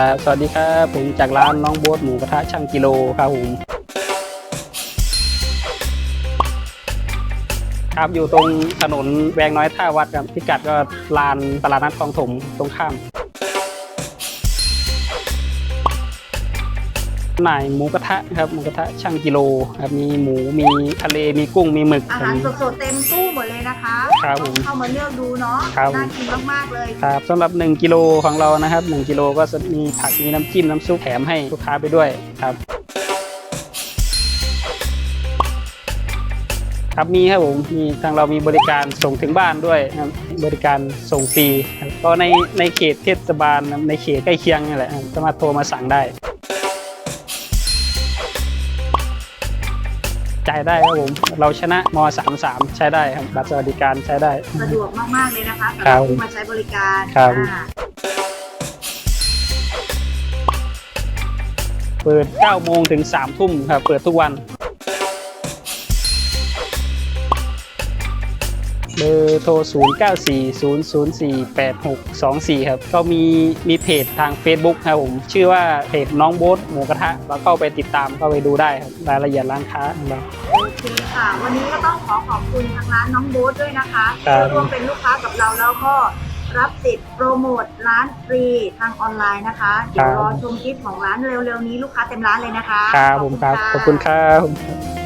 ครับ สวัสดีครับ ผมจากร้านน้องโบ๊ทหมูกระทะช่างกิโลครับผม ครับอยู่ตรงถนนแวงน้อยท่าวัดครับพิกัดก็ลานตลาดนัดคลองถมตรงข้ามหน่ายหมูกระทะครับหมูกระทะช่างกิโลครับมีหมูมีทะเลมีกุ้งมีหมึกอาหารสดๆเต็มตู้หมด นะคะครับผมเข้ามาเลือกดูเนาะครับ น่ากินมากๆเลยครับสำหรับ 1กิโลของเรานะครับ1กิโลก็จะมีผักมีน้ำจิ้มน้ำซุปแถมให้ลูกค้าไปด้วยครับ ครับมีครับผมมีทางเรามีบริการส่งถึงบ้านด้วยครับบริการส่งฟรีครับก็ในในเขตเทศบาลนะครับในเขตใกล้เคียงนี่แหละครับสามารถโทรมาสั่งได้ จ่ายได้ครับผมเราชนะม 33 ใช้ได้ครับบัตรสวัสดิการใช้ได้ สะดวกมาก ๆ เลยนะคะสำหครัรับบผู้มาใช้บริการครับ อ่าเปิด9โมงถึง3ทุ่มครับเปิดทุกวัน เบอร์โทร 0 9 4 0 0 4 8 6 2 4 ครับ ก็มีมีเพจทาง Facebook ครับผม ชื่อว่าเพจน้องโบ๊ทหมูกระทะเราเข้าไปติดตามเข้าไปดูได้ครับรายละเอียดร้านค้าของเรา โอเคค่ะ วันนี้ก็ต้องขอขอบคุณทางร้านน้องโบ๊ทด้วยนะคะครับ ที่ร่วมเป็นลูกค้ากับเราแล้วก็รับสิทธิ์โปรโมทร้านฟรีทางออนไลน์นะคะเดี๋ยวรอชมคลิปของร้านเร็วๆนี้ลูกค้าเต็มร้านเลยนะคะครับผมครับ ขอบคุณะ ครับ